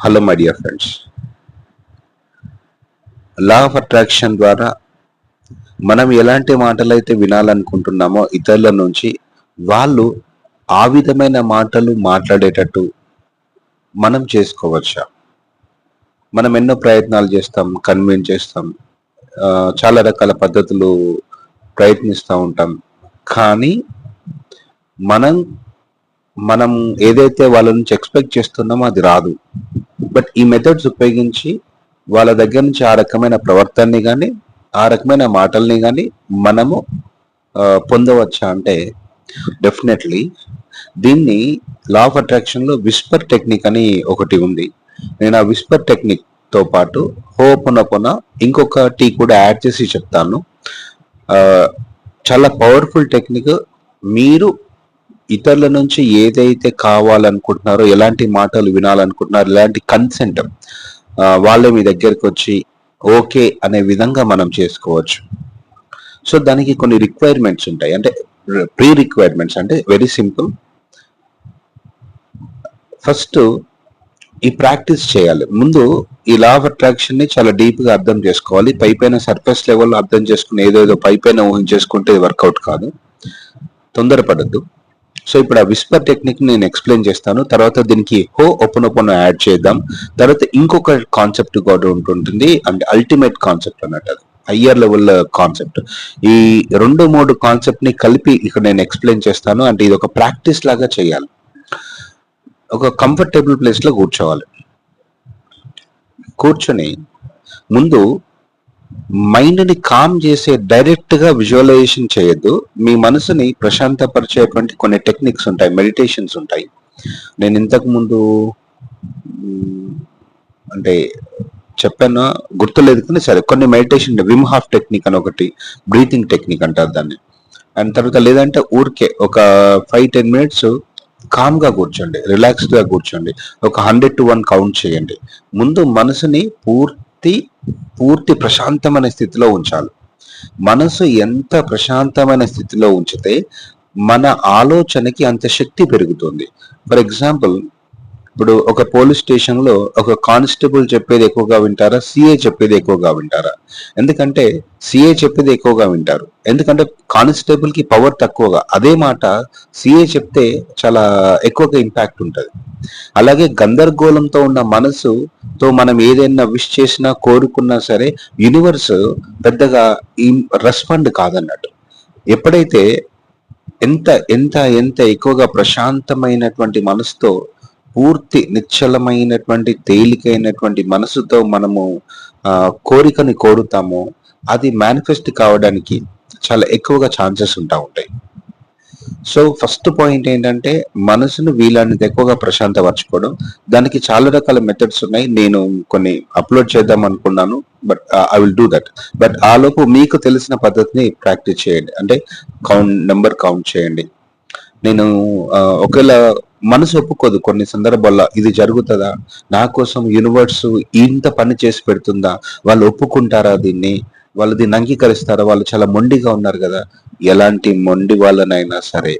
Hello my dear friends law of attraction ద్వారా మనం ఎలాంటి మాటలు అయితే వినాలనుకుంటున్నామో ఇతరుల నుంచి వాళ్ళు ఆ విధమైన మాటలు మాట్లాడేటట్టు మనం చేసుకోవచ్చా? మనం ఎన్నో ప్రయత్నాలు చేస్తాం కన్విన్స్ చేస్తాం చాలా రకాల పద్ధతులు ప్రయత్నిస్తూ ఉంటాం. కానీ మనం మనం ఏదైతే వాళ్ళ నుంచి ఎక్స్పెక్ట్ చేస్తున్నామో అది రాదు. బట్ ఈ మెథడ్స్ ఉపయోగించి వాళ్ళ దగ్గర నుంచి ఆ రకమైన ప్రవర్తనని కానీ ఆ రకమైన మాటల్ని కానీ మనము పొందవచ్చా అంటే డెఫినెట్లీ దీన్ని లా ఆఫ్ అట్రాక్షన్లో విస్పర్ టెక్నిక్ అని ఒకటి ఉంది. నేను ఆ విస్పర్ టెక్నిక్తో పాటు హోపనొపన ఇంకొక టీ కూడా యాడ్ చేసి చెప్తాను. చాలా పవర్ఫుల్ టెక్నిక్ మీరు ఇతరుల నుంచి ఏదైతే కావాలనుకుంటున్నారో ఎలాంటి మాటలు వినాలనుకుంటున్నారో ఎలాంటి కన్సెంట్ వాళ్ళే మీ దగ్గరికి వచ్చి ఓకే అనే విధంగా మనం చేసుకోవచ్చు. సో దానికి కొన్ని రిక్వైర్మెంట్స్ ఉంటాయి. అంటే ప్రీ రిక్వైర్మెంట్స్ అంటే వెరీ సింపుల్ ఫస్ట్ ఈ ప్రాక్టీస్ చేయాలి. ముందు ఈ లా ఆఫ్ అట్రాక్షన్ని చాలా డీప్గా అర్థం చేసుకోవాలి. పై పైన సర్ఫేస్ లెవెల్లో అర్థం చేసుకుని ఏదేదో పై పైన ఊహించేసుకుంటే వర్కౌట్ కాదు. తొందరపడద్దు. సో ఇప్పుడు ఆ విస్పర్ టెక్నిక్ నేను ఎక్స్ప్లెయిన్ చేస్తాను. తర్వాత దీనికి హో ఓపెన్ ఓపెన్ యాడ్ చేద్దాం. తర్వాత ఇంకొక కాన్సెప్ట్ కూడా ఉంటుంటుంది. అండ్ అల్టిమేట్ కాన్సెప్ట్ అన్నట్టు అది. హయ్యర్ లెవెల్ కాన్సెప్ట్ ఈ రెండు మూడు కాన్సెప్ట్ని కలిపి ఇక్కడ నేను ఎక్స్ప్లెయిన్ చేస్తాను. అంటే ఇది ఒక ప్రాక్టీస్ లాగా చేయాలి. ఒక కంఫర్టబుల్ ప్లేస్లో కూర్చోవాలి. కూర్చొని ముందు మైండ్ని కామ్ చేసే డైరెక్ట్గా విజువలైజేషన్ చేయొద్దు. మీ మనసుని ప్రశాంతపరిచేటువంటి కొన్ని టెక్నిక్స్ ఉంటాయి మెడిటేషన్స్ ఉంటాయి. నేను ఇంతకు ముందు అంటే చెప్పాను గుర్తులేదు కానీ సరే కొన్ని మెడిటేషన్ విమ్ హాఫ్ టెక్నిక్ అని ఒకటి బ్రీతింగ్ టెక్నిక్ అంటారు దాన్ని. అండ్ తర్వాత లేదంటే ఊరికే ఒక ఫైవ్ టెన్ మినిట్స్ కామ్గా కూర్చోండి రిలాక్స్డ్గా కూర్చోండి. ఒక హండ్రెడ్ టు వన్ కౌంట్ చేయండి. ముందు మనసుని పూర్తి పూర్తి ప్రశాంతమైన స్థితిలో ఉంచాలి. మనసు ఎంత ప్రశాంతమైన స్థితిలో ఉంచితే మన ఆలోచనకి అంత శక్తి పెరుగుతుంది. ఫర్ ఎగ్జాంపుల్ ఇప్పుడు ఒక పోలీస్ స్టేషన్లో ఒక కానిస్టేబుల్ చెప్పేది ఎక్కువగా వింటారా? సిఏ చెప్పేది ఎక్కువగా వింటారా? ఎందుకంటే సిఏ చెప్పేది ఎక్కువగా వింటారు. ఎందుకంటే కానిస్టేబుల్కి పవర్ తక్కువగా. అదే మాట సిఏ చెప్తే చాలా ఎక్కువగా ఇంపాక్ట్ ఉంటుంది. అలాగే గందరగోళంతో ఉన్న మనసుతో మనం ఏదైనా విష్ చేసినా కోరుకున్నా సరే యూనివర్స్ పెద్దగా రెస్పాండ్ కాదన్నట్టు. ఎప్పుడైతే ఎంత ఎంత ఎంత ఎక్కువగా ప్రశాంతమైనటువంటి మనసుతో పూర్తి నిశ్చలమైనటువంటి తేలికైనటువంటి మనసుతో మనము కోరికని కోరుతామో అది మేనిఫెస్ట్ కావడానికి చాలా ఎక్కువగా ఛాన్సెస్ ఉంటా ఉంటాయి. సో ఫస్ట్ పాయింట్ ఏంటంటే మనసును వీలైనంత ఎక్కువగా ప్రశాంతపరచుకోవడం. దానికి చాలా రకాల మెథడ్స్ ఉన్నాయి. నేను కొన్ని అప్లోడ్ చేద్దాం అనుకున్నాను but I will do that but ఆ లోపు మీకు తెలిసిన పద్ధతిని ప్రాక్టీస్ చేయండి. అంటే కౌంట్ నెంబర్ కౌంట్ చేయండి. నేను uh, ఒకవేళ మనసు ఒప్పుకోదు కొన్ని సందర్భాల్లో. ఇది జరుగుతుందా? నా కోసం యూనివర్స్ ఇంత పని చేసి పెడుతుందా? వాళ్ళు ఒప్పుకుంటారా దీన్ని? వాళ్ళు దీన్ని అంగీకరిస్తారా వాళ్ళు చాలా మొండిగా ఉన్నారు కదా. ఎలాంటి మొండి వాళ్ళనైనా సరే.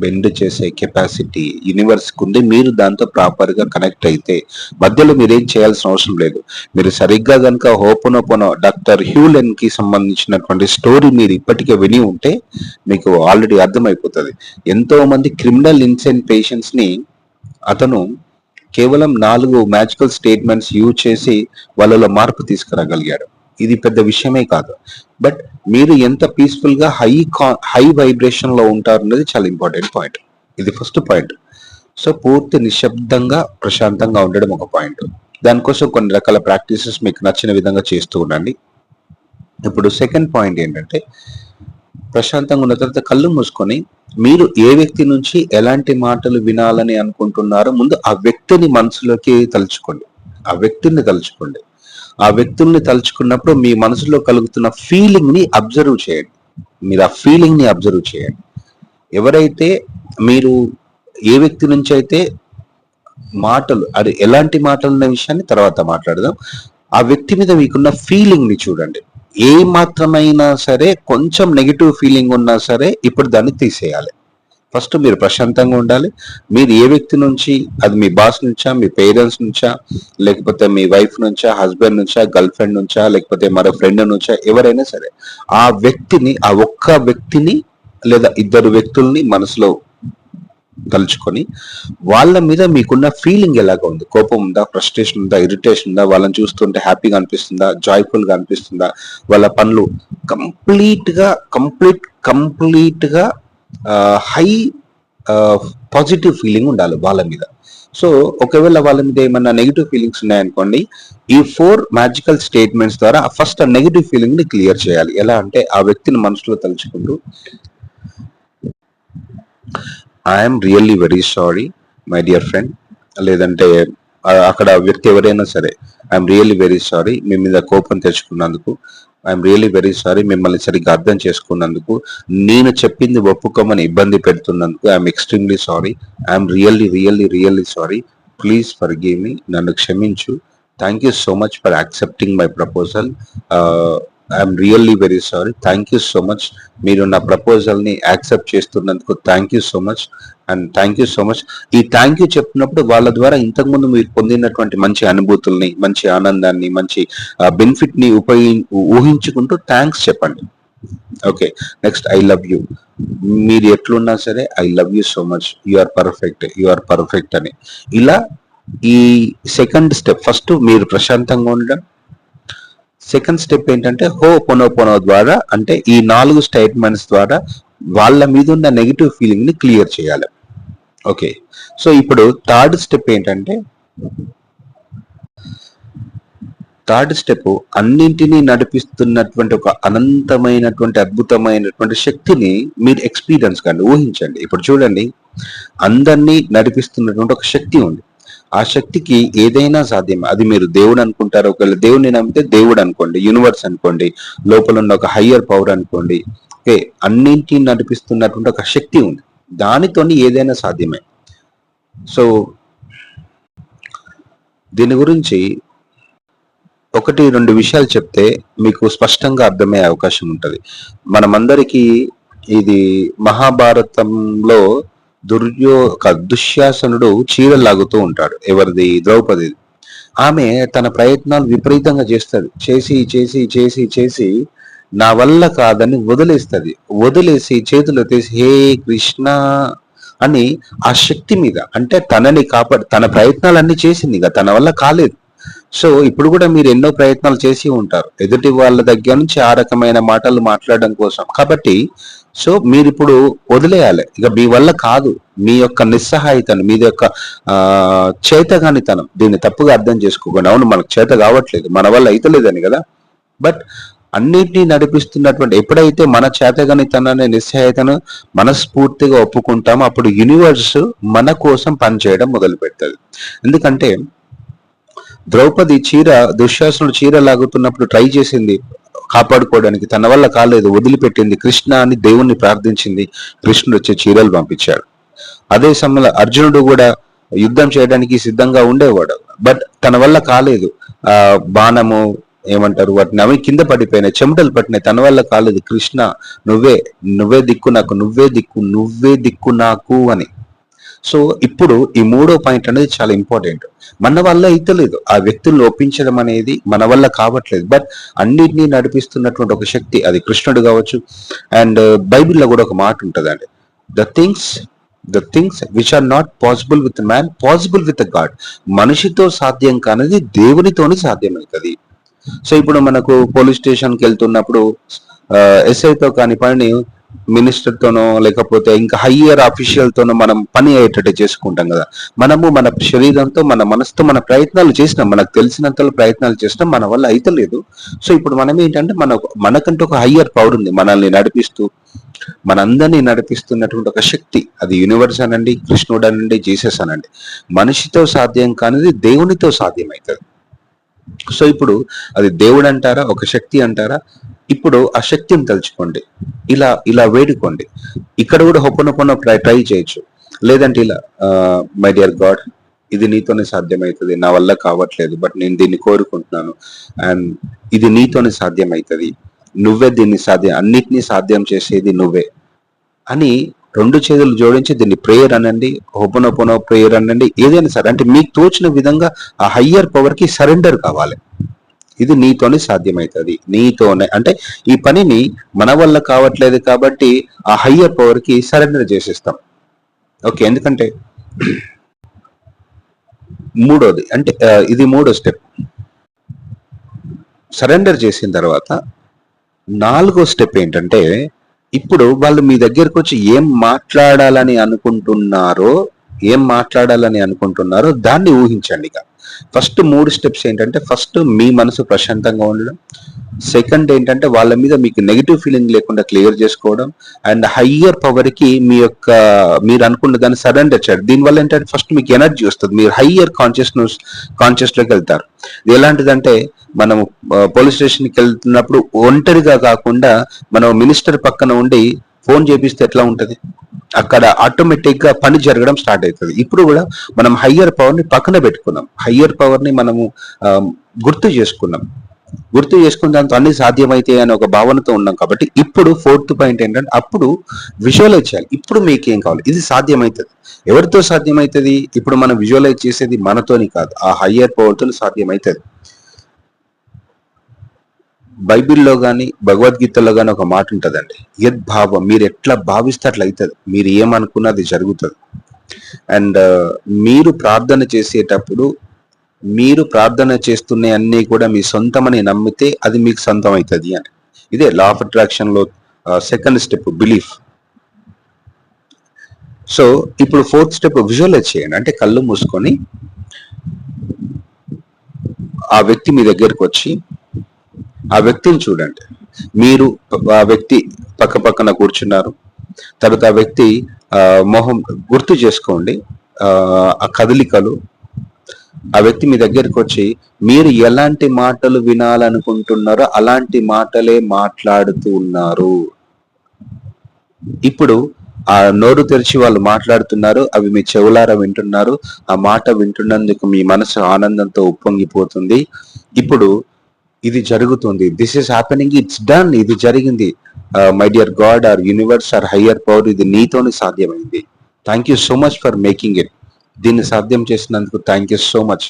బెండ్ చేసే కెపాసిటీ యూనివర్స్ ఉంది మీరు దాంతో ప్రాపర్గా కనెక్ట్ అయితే మధ్యలో మీరు ఏం చేయాల్సిన అవసరం లేదు. మీరు సరిగ్గా కనుక హోపనోపనో డాక్టర్ హ్యూలెన్కి సంబంధించినటువంటి స్టోరీ మీరు ఇప్పటికే విని ఉంటే మీకు ఆల్రెడీ అర్థమైపోతుంది. ఎంతో మంది క్రిమినల్ ఇన్సెంట్ పేషెంట్స్ని అతను కేవలం నాలుగు మ్యాజికల్ స్టేట్మెంట్స్ యూజ్ చేసి వాళ్ళలో మార్పు తీసుకురాగలిగాడు. ఇది పెద్ద విషయమే కాదు. బట్ మీరు ఎంత పీస్ఫుల్గా హై హై వైబ్రేషన్లో ఉంటారు అనేది చాలా ఇంపార్టెంట్ పాయింట్ ఇది ఫస్ట్ పాయింట్ సో పూర్తి నిశ్శబ్దంగా ప్రశాంతంగా ఉండడం ఒక పాయింట్ దానికోసం కొన్ని రకాల ప్రాక్టీసెస్ మీకు నచ్చిన విధంగా చేస్తూ ఉండండి. ఇప్పుడు సెకండ్ పాయింట్ ఏంటంటే ప్రశాంతంగా ఉన్న తర్వాత కళ్ళు మూసుకొని మీరు ఏ వ్యక్తి నుంచి ఎలాంటి మాటలు వినాలని అనుకుంటున్నారో ముందు ఆ వ్యక్తిని మనసులోకి తలుచుకోండి. ఆ వ్యక్తిని తలుచుకోండి. ఆ వ్యక్తుల్ని తలుచుకున్నప్పుడు మీ మనసులో కలుగుతున్న ఫీలింగ్ని అబ్జర్వ్ చేయండి. మీరు ఆ ఫీలింగ్ని అబ్జర్వ్ చేయండి. ఎవరైతే మీరు ఏ వ్యక్తి నుంచి అయితే మాటలు అది ఎలాంటి మాటలు అనే విషయాన్ని తర్వాత మాట్లాడదాం. ఆ వ్యక్తి మీద మీకున్న ఫీలింగ్ని చూడండి. ఏ మాత్రమైనా సరే కొంచెం నెగిటివ్ ఫీలింగ్ ఉన్నా సరే ఇప్పుడు దాన్ని తీసేయాలి. ఫస్ట్ మీరు ప్రశాంతంగా ఉండాలి. మీరు ఏ వ్యక్తి నుంచి అది మీ బాస్ నుంచా మీ పేరెంట్స్ నుంచా లేకపోతే మీ వైఫ్ నుంచా హస్బెండ్ నుంచా గర్ల్ ఫ్రెండ్ నుంచా లేకపోతే మరో ఫ్రెండ్ నుంచా ఎవరైనా సరే ఆ వ్యక్తిని ఆ ఒక్క వ్యక్తిని లేదా ఇద్దరు వ్యక్తుల్ని మనసులో తలుచుకొని వాళ్ళ మీద మీకున్న ఫీలింగ్ ఎలాగా ఉంది? కోపం ఉందా? ఫ్రస్ట్రేషన్ ఉందా? ఇరిటేషన్ ఉందా? వాళ్ళని చూస్తుంటే హ్యాపీగా అనిపిస్తుందా? జాయ్ఫుల్గా అనిపిస్తుందా? వాళ్ళ పనులు కంప్లీట్గా కంప్లీట్ కంప్లీట్గా హై పాజిటివ్ ఫీలింగ్ ఉండాలి వాళ్ళ మీద. సో ఒకవేళ వాళ్ళ మీద ఏమన్నా నెగిటివ్ ఫీలింగ్స్ ఉన్నాయనుకోండి ఈ ఫోర్ మ్యాజికల్ స్టేట్మెంట్స్ ద్వారా ఫస్ట్ ఆ నెగిటివ్ ఫీలింగ్ని క్లియర్ చేయాలి. ఎలా అంటే ఆ వ్యక్తిని మనసులో తలుచుకుంటూ I'm really very sorry my dear friend లేదంటే అక్కడ వ్యక్తి ఎవరైనా సరే ఐఎమ్ రియల్లీ వెరీ సారీ మీ మీద కోపం తెచ్చుకున్నందుకు ఐఎమ్ రియల్లీ వెరీ సారీ మిమ్మల్ని సరిగ్గా అర్థం చేసుకున్నందుకు నేను చెప్పింది ఒప్పుకోమని ఇబ్బంది పెడుతున్నందుకు I'm extremely sorry I'm really really really sorry please forgive me నన్ను క్షమించు. Thank you so much for accepting my proposal I'm really very sorry thank you so much మీరు నా ప్రపోజల్ని యాక్సెప్ట్ చేస్తున్నందుకు thank you so much and thank you so much ఈ thank you చెప్పినప్పుడు వాళ్ళ ద్వారా ఇంతకుముందు మీరు పొందినటువంటి మంచి అనుభూతుల్ని మంచి ఆనందాన్ని మంచి బెనిఫిట్ని ఉపయోగి ఊహించుకుంటూ థ్యాంక్స్ చెప్పండి. Okay next I love you మీరు ఎట్లున్నా సరే I love you so much you are perfect you are perfect అని. ఇలా ఈ సెకండ్ స్టెప్ ఫస్ట్ మీరు ప్రశాంతంగా ఉండడం సెకండ్ స్టెప్ ఏంటంటే హో పొనో ద్వారా అంటే ఈ నాలుగు స్టేట్మెంట్స్ ద్వారా వాళ్ళ మీద ఉన్న నెగిటివ్ ఫీలింగ్ని క్లియర్ చేయాలి. ఓకే సో ఇప్పుడు థర్డ్ స్టెప్ ఏంటంటే థర్డ్ స్టెప్ అన్నింటినీ నడిపిస్తున్నటువంటి ఒక అనంతమైనటువంటి అద్భుతమైనటువంటి శక్తిని మీరు ఎక్స్పీరియన్స్ కండి ఊహించండి. ఇప్పుడు చూడండి అందరినీ నడిపిస్తున్నటువంటి ఒక శక్తి ఉంది. ఆ శక్తికి ఏదైనా సాధ్యం. అది మీరు దేవుడు అనుకుంటారు ఒకవేళ దేవుడిని నమ్మితే దేవుడు అనుకోండి యూనివర్స్ అనుకోండి లోపల ఉన్న ఒక హయ్యర్ పవర్ అనుకోండి ఓకే అన్నింటిని నడిపిస్తున్నటువంటి ఒక శక్తి ఉంది. దానితోని ఏదైనా సాధ్యమే. సో దీని గురించి ఒకటి రెండు విషయాలు చెప్తే మీకు స్పష్టంగా అర్థమయ్యే అవకాశం ఉంటుంది. మనమందరికీ ఇది మహాభారతంలో దుర్యో ఒక దుశ్శాసనుడు చీర లాగుతూ ఉంటాడు. ఎవరిది? ద్రౌపది ఆమె తన ప్రయత్నాలు విపరీతంగా చేస్తుంది. చేసి చేసి చేసి చేసి నా వల్ల కాదని వదిలేస్తుంది. వదిలేసి చేతులు ఎత్తేసి హే కృష్ణ అని ఆ శక్తి మీద అంటే తనని కాపాడు తన ప్రయత్నాలన్నీ చేసింది ఇక తన వల్ల కాలేదు. సో ఇప్పుడు కూడా మీరు ఎన్నో ప్రయత్నాలు చేసి ఉంటారు. ఎదుటి వాళ్ళ దగ్గర నుంచి ఆ రకమైన మాటలు మాట్లాడడం కోసం. కాబట్టి సో మీరు ఇప్పుడు వదిలేయాలి. ఇక మీ వల్ల కాదు. మీ యొక్క నిస్సహాయితనం మీ యొక్క ఆ చేతగానితనం. దీన్ని తప్పుగా అర్థం చేసుకోకండి. అవును మనకు చేత కావట్లేదు. మన వల్ల అయితలేదని కదా. బట్ అన్నిటినీ నడిపిస్తున్నటువంటి ఎప్పుడైతే మన చేతగానితనాన్ని నిస్సహాయతను మనస్ఫూర్తిగా ఒప్పుకుంటామో అప్పుడు యూనివర్స్ మన కోసం పనిచేయడం మొదలు పెడుతుంది ఎందుకంటే ద్రౌపది చీర దుశ్శాసనుడు చీర లాగుతున్నప్పుడు ట్రై చేసింది. కాపాడుకోవడానికి తన వల్ల కాలేదు. వదిలిపెట్టింది కృష్ణ అని దేవుణ్ణి ప్రార్థించింది. కృష్ణుడు వచ్చే చీరలు పంపించాడు. అదే సమయంలో అర్జునుడు కూడా యుద్ధం చేయడానికి సిద్ధంగా ఉండేవాడు. బట్ తన వల్ల కాలేదు. ఆ బాణము ఏమంటారు? వాటిని అవి కింద పడిపోయినాయి. చెమటలు పట్టినాయి. తన వల్ల కాలేదు. కృష్ణ నువ్వే నువ్వే దిక్కు నాకు నువ్వే దిక్కు నువ్వే దిక్కు నాకు అని. సో ఇప్పుడు ఈ మూడో పాయింట్ అనేది చాలా ఇంపార్టెంట్. మన వల్ల అయితలేదు ఆ వ్యక్తులను ఒప్పించడం అనేది మన వల్ల కావట్లేదు. బట్ అన్నిటినీ నడిపిస్తున్నటువంటి ఒక శక్తి అది కృష్ణుడు కావచ్చు. అండ్ బైబిల్లో కూడా ఒక మాట ఉంటుందండి. The things the things which are not possible with man possible with God. మనిషితో సాధ్యం కానిది దేవునితోనే సాధ్యమవుతుంది. సో ఇప్పుడు మనకు పోలీస్ స్టేషన్కి వెళ్తున్నప్పుడు ఎస్ఐతో కాని పని మినిస్టర్ తోనో లేకపోతే ఇంకా హయ్యర్ అఫీషియల్ తోనో మనం పని అయ్యేటట్టు చేసుకుంటాం కదా. మనము మన శరీరంతో మన మనసుతో మన ప్రయత్నాలు చేసినాం. మనకు తెలిసినంత ప్రయత్నాలు చేసినాం. మన వల్ల అయితలేదు సో ఇప్పుడు మనం ఏంటంటే మన మనకంటూ ఒక హయ్యర్ పవర్ ఉంది. మనల్ని నడిపిస్తూ మనందరినీ నడిపిస్తున్నటువంటి ఒక శక్తి. అది యూనివర్స్ అనండి కృష్ణుడు అనండి జీసస్ అనండి. మనిషితో సాధ్యం కానిది దేవునితో సాధ్యమవుతుంది సో ఇప్పుడు అది దేవుడు అంటారా ఒక శక్తి అంటారా? ఇప్పుడు ఆ శక్తిని తలుచుకోండి. ఇలా ఇలా వేడుకోండి. ఇక్కడ కూడా హొప్పనొప్పన ట్రై ట్రై చేయొచ్చు. లేదంటే ఇలా మై డియర్ గాడ్ ఇది నీతోనే సాధ్యమవుతుంది నా వల్ల కావట్లేదు బట్ నేను దీన్ని కోరుకుంటున్నాను. అండ్ ఇది నీతోనే సాధ్యమవుతుంది నువ్వే దీన్ని సాధ్యం అన్నిటినీ సాధ్యం చేసేది నువ్వే. అని రెండు చేతులు జోడించి దీన్ని ప్రేయర్ అనండి హోపనోపనో ప్రేయర్ అనండి ఏదైనా సరే. అంటే మీకు తోచిన విధంగా ఆ హయ్యర్ పవర్కి సరెండర్ కావాలి. ఇది నీతోనే సాధ్యమవుతుంది నీతోనే అంటే ఈ పనిని మన వల్ల కావట్లేదు కాబట్టి ఆ హయ్యర్ పవర్కి సరెండర్ చేసేస్తాం. ఓకే ఎందుకంటే మూడోది అంటే ఇది మూడో స్టెప్ సరెండర్ చేసిన తర్వాత నాలుగో స్టెప్ ఏంటంటే ఇప్పుడు వాళ్ళు మీ దగ్గరకు వచ్చి ఏం మాట్లాడాలని అనుకుంటున్నారో ఏం మాట్లాడాలని అనుకుంటున్నారో దాన్ని ఊహించండి ఇక. ఫస్ట్ మూడు స్టెప్స్ ఏంటంటే ఫస్ట్ మీ మనసు ప్రశాంతంగా ఉండడం. సెకండ్ ఏంటంటే వాళ్ళ మీద మీకు నెగిటివ్ ఫీలింగ్ లేకుండా క్లియర్ చేసుకోవడం. అండ్ హయ్యర్ పవర్కి మీ యొక్క మీరు అనుకున్న దాన్ని సరెండర్ చేయడం. దీనివల్ల ఏంటంటే ఫస్ట్ మీకు ఎనర్జీ వస్తుంది. మీరు హయ్యర్ కాన్షియస్నెస్ కాన్షియస్లోకి వెళ్తారు. ఎలాంటిదంటే మనం పోలీస్ స్టేషన్కి వెళ్తున్నప్పుడు ఒంటరిగా కాకుండా మనం మినిస్టర్ పక్కన ఉండి ఫోన్ చేపిస్తే ఎట్లా ఉంటుంది? అక్కడ ఆటోమేటిక్గా పని జరగడం స్టార్ట్ అవుతుంది ఇప్పుడు కూడా మనం హయ్యర్ పవర్ని పక్కన పెట్టుకున్నాం. హయ్యర్ పవర్ని మనము గుర్తు చేసుకున్నాం. గుర్తు చేసుకున్న దాంతో అన్ని సాధ్యమైతే అనే ఒక భావనతో ఉన్నాం కాబట్టి ఇప్పుడు ఫోర్త్ పాయింట్ ఏంటంటే అప్పుడు విజువలైజ్ చేయాలి. ఇప్పుడు మీకు ఏం కావాలి? ఇది సాధ్యమవుతుంది ఎవరితో సాధ్యమవుతుంది ఇప్పుడు మనం విజువలైజ్ చేసేది మనతోని కాదు. ఆ హయ్యర్ పవర్తో సాధ్యమవుతుంది బైబిల్లో కానీ భగవద్గీతలో కానీ ఒక మాట ఉంటుందండి. యద్భావం మీరు ఎట్లా భావిస్తే అట్లా అవుతుంది మీరు ఏమనుకున్నది జరుగుతుంది. అండ్ మీరు ప్రార్థన చేసేటప్పుడు మీరు ప్రార్థన చేస్తున్న అన్ని కూడా మీ సొంతమని నమ్మితే అది మీకు సొంతం అవుతుంది అని. ఇదే లా ఆఫ్ అట్రాక్షన్లో సెకండ్ స్టెప్ బిలీఫ్ సో ఇప్పుడు ఫోర్త్ స్టెప్ విజువలైజ్ చేయండి అంటే కళ్ళు మూసుకొని ఆ వ్యక్తి మీ దగ్గరకు వచ్చి ఆ వ్యక్తిని చూడండి. మీరు ఆ వ్యక్తి పక్క పక్కన కూర్చున్నారు. తర్వాత ఆ వ్యక్తి మొహం గుర్తు చేసుకోండి. ఆ, ఆ కదలికలు. ఆ వ్యక్తి మీ దగ్గరికి వచ్చి మీరు ఎలాంటి మాటలు వినాలనుకుంటున్నారో అలాంటి మాటలే మాట్లాడుతూ ఉన్నారు. ఇప్పుడు ఆ నోరు తెరిచి వాళ్ళు మాట్లాడుతున్నారు అవి మీ చెవులారా వింటున్నారు. ఆ మాట వింటున్నందుకు మీ మనసు ఆనందంతో ఉప్పొంగిపోతుంది. ఇప్పుడు ఇది జరుగుతుంది. This is happening it's done ఇది జరిగింది. My dear God or universe or higher power ఇది నీతోనే సాధ్యమైంది. Thank you so much for making it దీన్ని సాధ్యం చేసినందుకు thank you so much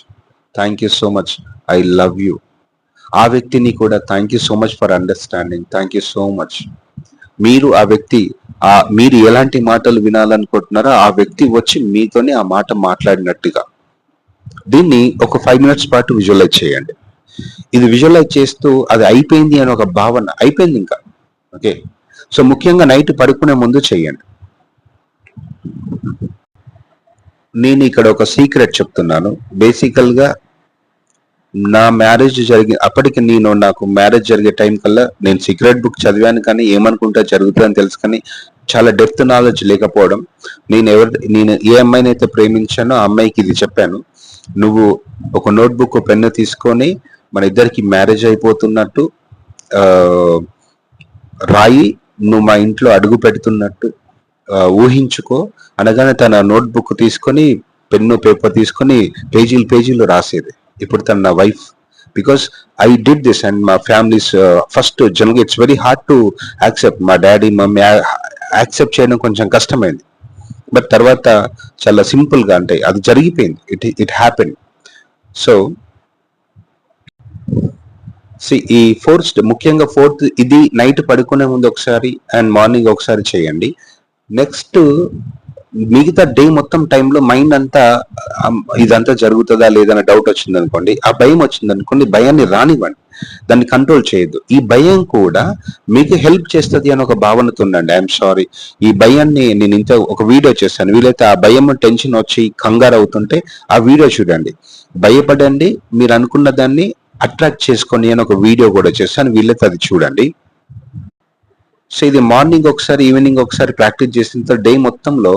thank you so much I love you ఆ వ్యక్తిని కూడా thank you so much for understanding thank you so much మీరు ఆ వ్యక్తి ఆ మీరు ఎలాంటి మాటలు వినాలనుకుంటున్నారో ఆ వ్యక్తి వచ్చి మీతోనే ఆ మాట మాట్లాడినట్టుగా. దీన్ని ఒక ఫైవ్ మినిట్స్ పాటు విజువలైజ్ చేయండి. ఇది విజువలైజ్ చేస్తూ అది అయిపోయింది అని ఒక భావన అయిపోయింది ఇంకా. ఓకే సో ముఖ్యంగా నైట్ పడుకునే ముందు చేయండి. నేను ఇక్కడ ఒక సీక్రెట్ చెప్తున్నాను. బేసికల్గా నా మ్యారేజ్ జరిగి అప్పటికి నేను నాకు మ్యారేజ్ జరిగే టైం కల్లా నేను సీక్రెట్ బుక్ చదివాను కానీ ఏమనుకుంటా జరుగుతుందని తెలుసు కానీ చాలా డెప్త్ నాలెడ్జ్ లేకపోవడం. నేను ఎవరి నేను ఏ అమ్మాయిని అయితే ప్రేమించానో ఆ అమ్మాయికి ఇది చెప్పాను. నువ్వు ఒక నోట్బుక్ పెన్ను తీసుకొని మన ఇద్దరికి మ్యారేజ్ అయిపోతున్నట్టు రాయి నువ్వు మా ఇంట్లో అడుగు పెడుతున్నట్టు ఊహించుకో. అనగానే తన నోట్బుక్ తీసుకొని పెన్ను పేపర్ తీసుకొని పేజీలు పేజీలు రాసేది. ఇప్పుడు తన నా wife. Because I did this and మా ఫ్యామిలీస్ ఫస్ట్ జనరల్గా it's very hard to accept. మా డాడీ మమ్మీ యాక్సెప్ట్ చేయడం కొంచెం కష్టమైంది. బట్ తర్వాత చాలా సింపుల్గా అంటే అది జరిగిపోయింది. It it happen. సో ఈ ఫోర్త్ ముఖ్యంగా ఫోర్త్ ఇది నైట్ పడుకునే ముందు ఒకసారి అండ్ మార్నింగ్ ఒకసారి చేయండి. నెక్స్ట్ మిగతా డే మొత్తం టైంలో మైండ్ అంతా ఇదంతా జరుగుతుందా లేదన్న డౌట్ వచ్చింది అనుకోండి ఆ భయం వచ్చింది అనుకోండి భయాన్ని రానివ్వండి. దాన్ని కంట్రోల్ చేయొద్దు. ఈ భయం కూడా మీకు హెల్ప్ చేస్తుంది అని ఒక భావనతో ఉండండి. ఐఎమ్ సారీ ఈ భయాన్ని నేను ఇంత ఒక వీడియో చేశాను. వీలైతే ఆ భయం టెన్షన్ వచ్చి కంగారు అవుతుంటే ఆ వీడియో చూడండి. భయపడండి. మీరు అనుకున్న దాన్ని అట్రాక్ట్ చేసుకొని అని ఒక వీడియో కూడా చేస్తాను. వీలైతే అది చూడండి. సో ఇది మార్నింగ్ ఒకసారి ఈవినింగ్ ఒకసారి ప్రాక్టీస్ చేసిన డే మొత్తంలో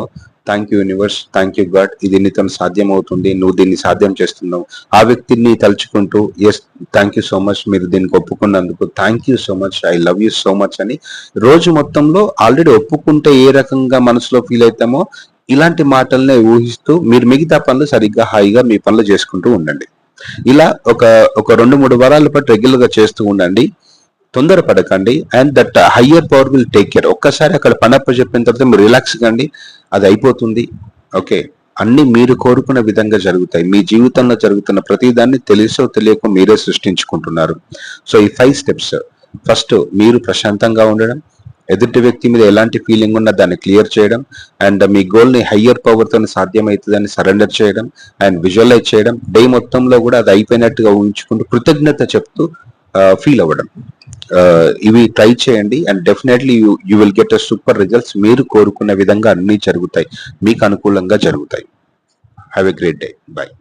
thank you universe thank you God ఇది నీతో సాధ్యం అవుతుంది నువ్వు దీన్ని సాధ్యం చేస్తున్నావు. ఆ వ్యక్తిని తలుచుకుంటూ yes thank you so much మీరు దీనికి ఒప్పుకున్నందుకు thank you so much I love you so much అని రోజు మొత్తంలో ఆల్రెడీ ఒప్పుకుంటే ఏ రకంగా మనసులో ఫీల్ అవుతామో ఇలాంటి మాటలనే ఊహిస్తూ మీరు మిగతా పనులు సరిగ్గా హాయిగా మీ పనులు చేసుకుంటూ ఉండండి. ఇలా ఒక ఒక రెండు మూడు వారాల పాటు రెగ్యులర్గా చేస్తూ ఉండండి. తొందరపడకండి and that higher power will take care ఒక్కసారి అక్కడ పనప్ప చెప్పిన తర్వాత మీరు రిలాక్స్ కండి. అది అయిపోతుంది. ఓకే అన్ని మీరు కోరుకున్న విధంగా జరుగుతాయి. మీ జీవితంలో జరుగుతున్న ప్రతిదాన్ని తెలుసో తెలియక మీరే సృష్టించుకుంటున్నారు. సో ఈ ఫైవ్ స్టెప్స్ ఫస్ట్ మీరు ప్రశాంతంగా ఉండడం. ఎదుటి వ్యక్తి మీద ఎలాంటి ఫీలింగ్ ఉన్నా దాన్ని క్లియర్ చేయడం అండ్ మీ గోల్ని హయ్యర్ పవర్తో సాధ్యమవుతుందని సరెండర్ చేయడం అండ్ విజువలైజ్ చేయడం. డే మొత్తంలో కూడా అది అయిపోయినట్టుగా ఊహించుకుంటూ కృతజ్ఞత చెప్తూ ఫీల్ అవ్వడం. ఇవి ట్రై చేయండి and definitely you you will get a super results మీరు కోరుకున్న విధంగా అన్ని జరుగుతాయి. మీకు అనుకూలంగా జరుగుతాయి. Have a great day bye